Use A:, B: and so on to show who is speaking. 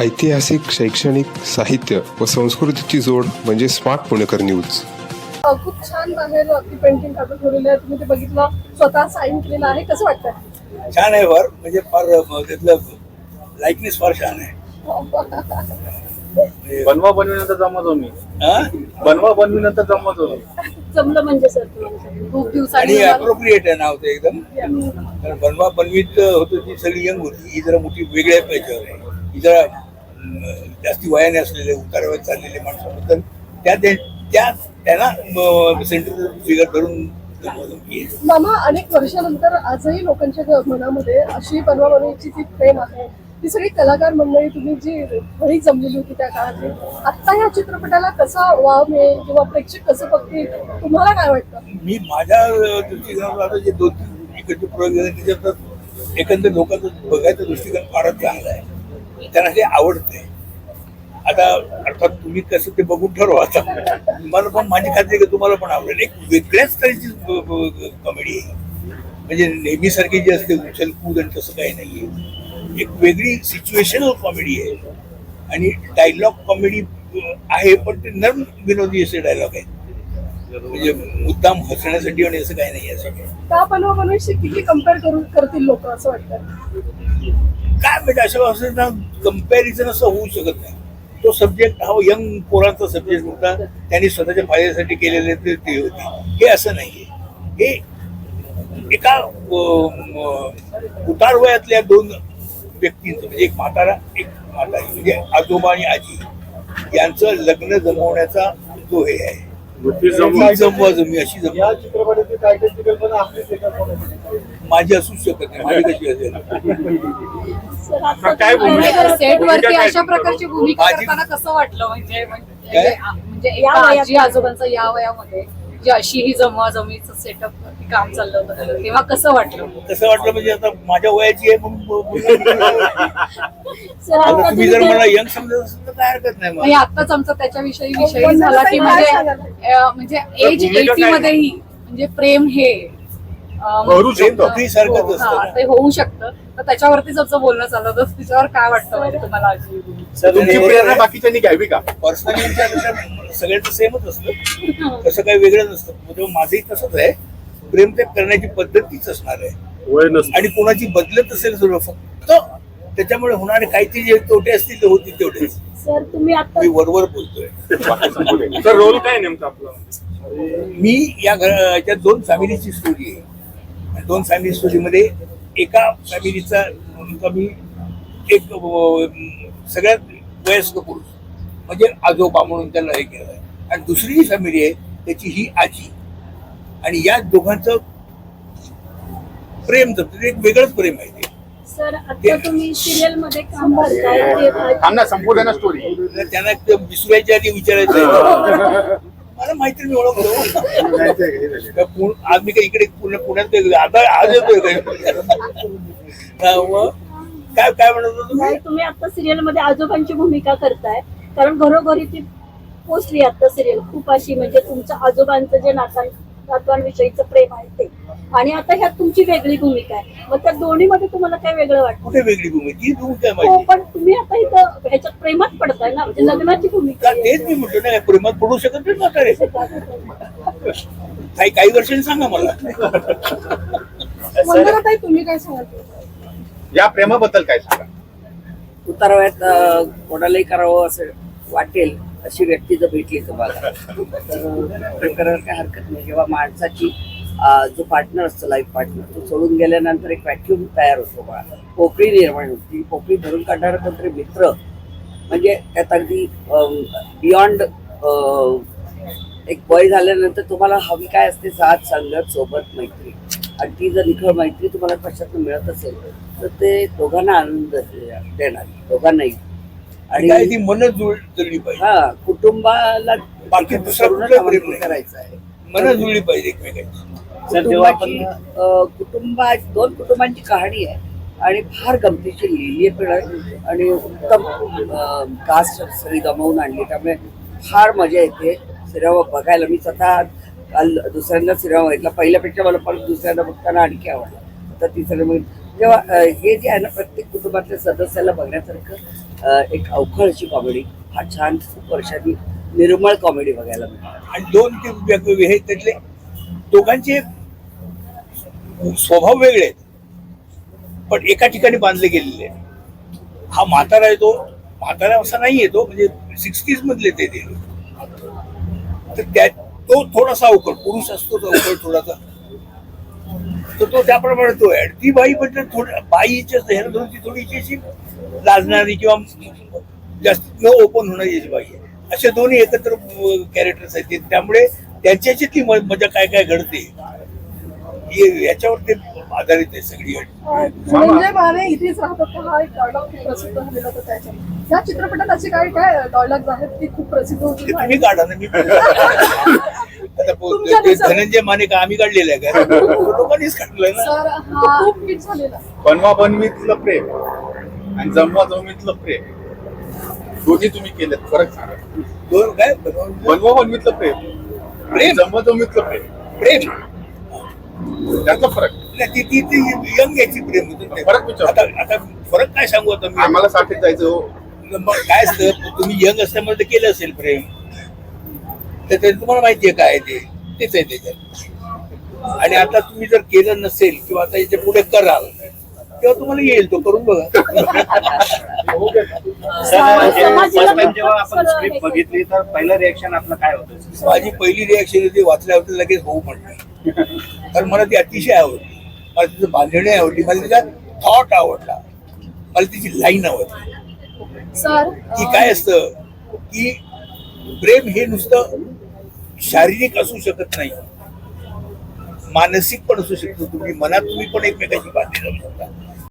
A: ऐतिहासिक शैक्षणिक साहित्य व संस्कृतीची जोड म्हणजे स्मार्ट पुणेकर न्यूज.
B: खूप छान बाहेर ती पेंटिंग काढून ठेवलेलं आहे तुम्ही ते बघितलं स्वतः साईन केलेलं आहे. कसं वाटतं
C: छान आहे फार म्हणजे फार त्यातलं लाईकनेस फार छान आहे.
D: बनवा बनवीनंतर जमतो मी.
C: हा?
D: बनवा बनवीनंतर जमतो मी
B: जमलं म्हणजे सर खूप दिवसांनी
C: अप्रोप्रिएट आहे नाव ते एकदम. कारण बनवा बनवीत होतं ती सगळी यंग होती. ही जरा मोठी वेगळ्या आहे. ही जरा जास्ती वयाने असलेले उतारवयात चाललेले माणसाबद्दल त्या त्या त्या- त्यांना सेंटर फिगर धरून.
B: मामा अनेक वर्षानंतर आजही लोकांच्या मनामध्ये अशी बनवा बनवायची जी प्रेम आहे ती सगळी कलाकार मंडळी तुम्ही जी घरी जमलेली होती त्या काळातली आत्ता या चित्रपटाला कसा वाव मिळेल किंवा प्रेक्षक कसं बघतील तुम्हाला काय वाटतं
C: मी माझ्या आता जे दोन तीन इकडचे प्रयोग झाले त्याच्यात एकंदर लोकांचं बघायचा दृष्टिकोन फारच चांगला आहे त्यांना ते आवडतंय आता अर्थात तुम्ही कसं ते बघून ठरवा आता. मला पण माझी खात्री आहे की तुम्हाला पण आवडेल. एक वेगळ्याच तऱ्हेची कॉमेडी आहे. म्हणजे नेहमीसारखी जी असते उचल कूद आणि तसं काही नाहीये. एक वेगळी सिच्युएशनल कॉमेडी आहे. आणि डायलॉग कॉमेडी आहे पण ते नर्म विनोदी असे डायलॉग आहेत. म्हणजे मुद्दाम हसण्यासाठी आणि असं काही नाही असं.
B: का बनवा बनवायची किती कंपेअर करून करतील लोक असं वाटतं?
C: काय म्हणजे अशा कंपॅरिझन असं होऊ शकत नाही. तो सब्जेक्ट हा यंग पोरांचा सब्जेक्ट होता. त्यांनी स्वतःच्या फायद्यासाठी केलेले ते ते होते. हे असं नाहीये. हे एका उतार वयातल्या दोन व्यक्तींचं म्हणजे एक म्हातारा एक म्हातारी म्हणजे आजोबा आणि आजी यांचं लग्न जमवण्याचा जो हे आहे. जमवा जमी अशी जमवा
D: चित्रपटाची
C: माझी असूच शकत नाही माझी कशी असेल
D: काय भूमिका-
E: सेट वरती? अशा प्रकारची भूमिका
C: माझी-
E: करताना कसं वाटलं म्हणजे म्हणजे
C: काय?
E: म्हणजे आजी आजोबांचं या वयामध्ये जी अशी ही जमवा जमीचं सेटअप काम चाललं होतं तेव्हा कसं वाटलं
C: कसं वाटलं म्हणजे आता माझ्या वयाची आहे म्हणून आता तुम्ही जर मला यंग समजत असेल तर काय हरकत नाही
E: म्हणजे
C: मला
E: आत्ताच आमचा त्याच्याविषयी
B: हो,
E: विषयी
B: पण
E: झाला की म्हणजे? अं, म्हणजे एज
D: भूमिका
E: एटी
D: काय?
E: मध्येही म्हणजे प्रेम हे
C: पृथ्वीसारखंच
E: हो,
C: असतं.
E: हा,
C: ना.
E: ते होऊ शकतं. तर त्याच्यावरतीच आमचं बोलणं चाललं तर त्याच्यावर काय वाटतं म्हणजे तुम्हाला
D: तुमची प्रेरणा बाकीच्यांनी घ्यावी का?
C: पर्सनली विचारल्यापेक्षा सगळ्यांचं सेमच असतं. तसं काही वेगळं नसतं. म्हणजे माझंही तसंच आहे. प्रेम ते करण्याची पद्धतीच असणार आहे.
D: वय नसतं.
C: आणि कोणाची बदलत असेल सर्व फक्त त्याच्यामुळे होणारे काहीतरी जे तोटे असतील ते होतील तेवढेच.
B: सर तुम्ही आता
C: मी वरवर बोलतोय.
D: तर रोल काय नेमका आपला?
C: मी या घर याच्यात दोन फॅमिलीची स्टोरी आहे. दोन फॅमिली स्टोरीमध्ये एका फॅमिलीचा मुलगा मी एक सगळ्यात वयस्क पुरुष म्हणजे आजोबा म्हणून त्याला हे केलं आहे. आणि दुसरी जी फॅमिली आहे त्याची ही आजी. आणि या दोघांचं प्रेम जपतं ते एक वेगळंच प्रेम आहे ते.
B: सर आता तुम्ही सिरियलमध्ये काम करताय
D: थांब ना संपू दे ना स्टोरी
C: त्यांना ते विसरायच्या आधी विचारायचं आहे. मला माहिती मी ओळखतो. आज मी काही इकडे पुणे पुण्यात आता आज येतोय काय? काय म्हणत होता तुम्ही?
F: तुम्ही आता सिरियलमध्ये आजोबांची भूमिका करताय. कारण घरोघरी ती पोचली आता सिरियल खूप अशी म्हणजे तुमच्या आजोबांचं जे नातां नातवांविषयीचं प्रेम आहे ते. आणि आता ह्यात तुमची वेगळी भूमिका आहे. मग त्या दोन्ही मध्ये तुम्हाला काय वेगळं वाटतं?
C: कुठे वेगळी भूमिका? आहे
F: हो
C: माझी.
F: पण तुम्ही आता इथं ह्याच्यात प्रेमात पडताय ना? म्हणजे लग्नाची भूमिका
C: का
F: आहे.
C: तेच मी म्हटलं ना प्रेमात पडू शकत नाही म्हातारे. काही काही वर्षांनी सांगा मला.
B: तुम्ही काय सांगाल?
D: या प्रेमाबद्दल काय सांगा?
G: उतारवयात अ, कोणालाही करावं असं वाटेल अशी व्यक्ती जर भेटली तुम्हाला तर प्रेम करायला काही हरकत नाही. जेव्हा माणसाची जो पार्टनर असतो लाईफ पार्टनर तो सोडून गेल्यानंतर एक व्हॅक्युम तयार होतो बा. पोकळी निर्माण होती. पोकळी भरून काढणारा कोणतरी मित्र म्हणजे त्यात अगदी बियॉन्ड एक वय झाल्यानंतर तुम्हाला हवी काय असते साथ संगत सोबत मैत्री. आणि ती जर निखळ मैत्री तुम्हाला कशातून मिळत असेल तर ते दोघांना आनंद देणार दोघांनाही.
C: आणि काय ती जुळ जुळली पाहिजे.
G: हा कुटुंबाला
C: बाकी दुसरा
G: आम्हाला
C: प्रेम.
G: करायचं आहे.
C: मनच जुळली पाहिजे एकमेकांची.
G: कुटुंबा दोन कुटुंबांची कहाणी आहे आणि फार गमतीची लिहिली आहे पण आहे. आणि उत्तम कास्ट सगळी जमवून आणली. त्यामुळे फार मजा येते. सिनेमा बघायला. मी स्वतः काल दुसऱ्यांदा सिनेमा बघितला. पहिल्यापेक्षा मला परत दुसऱ्यांदा बघताना आणखी आवडला. तर तिसऱ्या मग तेव्हा हे जे आहे ना प्रत्येक कुटुंबातल्या सदस्याला बघण्यासारखं एक अवखळची अशी कॉमेडी हा छान खूप वर्षांनी निर्मळ कॉमेडी बघायला मिळतो.
C: आणि दोन ते वेगवेगळे हे त्यातले दोघांचे स्वभाव वेगळे आहेत. पण एका ठिकाणी बांधले गेलेले हा म्हातारा आहे तो म्हातारा असा नाही तो म्हणजे सिक्स्टीज मधले ते ते तर त्या तो थोडासा अवकळ पुरुष असतो तो अवघड थोडासा. तर तो त्याप्रमाणे तो आहे आणि ती बाई म्हणजे थोडी बाईच्या ह्याला धरून ती लाजणारी किंवा जास्त न ओपन होणारी बाई आहे. असे दोन्ही एकत्र कॅरेक्टर्स आहेत. त्यामुळे त्यांच्याची ती म- मजा काय काय घडते हे- याच्यावर ते आधारित आहे सगळी
B: अं, धनंजय माने इथेच राहतात का? हा एक डायलॉग प्रसिद्ध झालेला होता त्याच्यात. या चित्रपटात असे काय काय डायलॉग आहेत की खूप प्रसिद्ध
C: ते
B: होतील
C: तुम्ही काढा ना मी
B: तुमच्या
C: ते
B: नुसार.
C: धनंजय माने का आम्ही काढलेलं आहे का? तो लोकांनीच काढलंय ना.
B: सर हा खूप हिट झालेला.
D: बनवा बनवीतलं प्रेम आणि जमवा जमवीतलं प्रेम. दोन्ही तुम्ही केलेत फरक सांगा.
C: दोन काय? बनवून-
D: बनवा बनवीतलं प्रेम. आणि
C: प्रेम?
D: जमवा जमवीतलं प्रेम.
C: प्रेम.
D: त्यातला फरक.
C: नाही, ती ती ती यंग याची प्रेम होतं ते.
D: फरक विचार.
C: आता आता फरक काय सांगू आता मी?
D: आम्हाला साठीत जायचं हो.
C: मग काय असतं? तुम्ही यंग असल्यामुळे ते केलं असेल प्रेम. तर ते तुम्हाला माहितीये काय ते? तेच आहे त्याच्यात आणि आता तुम्ही जर केलं नसेल किंवा आता याच्यापुढे कराल तेव्हा तुम्हाला येईल तो करून बघा.
F: समाजाला
H: जेव्हा आपण
F: सर,
H: स्क्रिप्ट
F: हे-
H: बघितली तर पहिलं रिएक्शन आपलं काय होतं?
C: माझी पहिली रिॲक्शन होती वाचल्यावर लगेच होऊ म्हटलं कारण मला ती अतिशय आवडली. मला तिचं बांधणी आवडली मला तिचा थॉट आवडला. मला तिची लाईन आवडली.
B: सर
C: की काय असतं की प्रेम हे नुसतं शारीरिक असू शकत नाही. मानसिक पण असू शकतो. तुम्ही मनात तुम्ही पण एकमेकाची बातमी जाऊ शकता.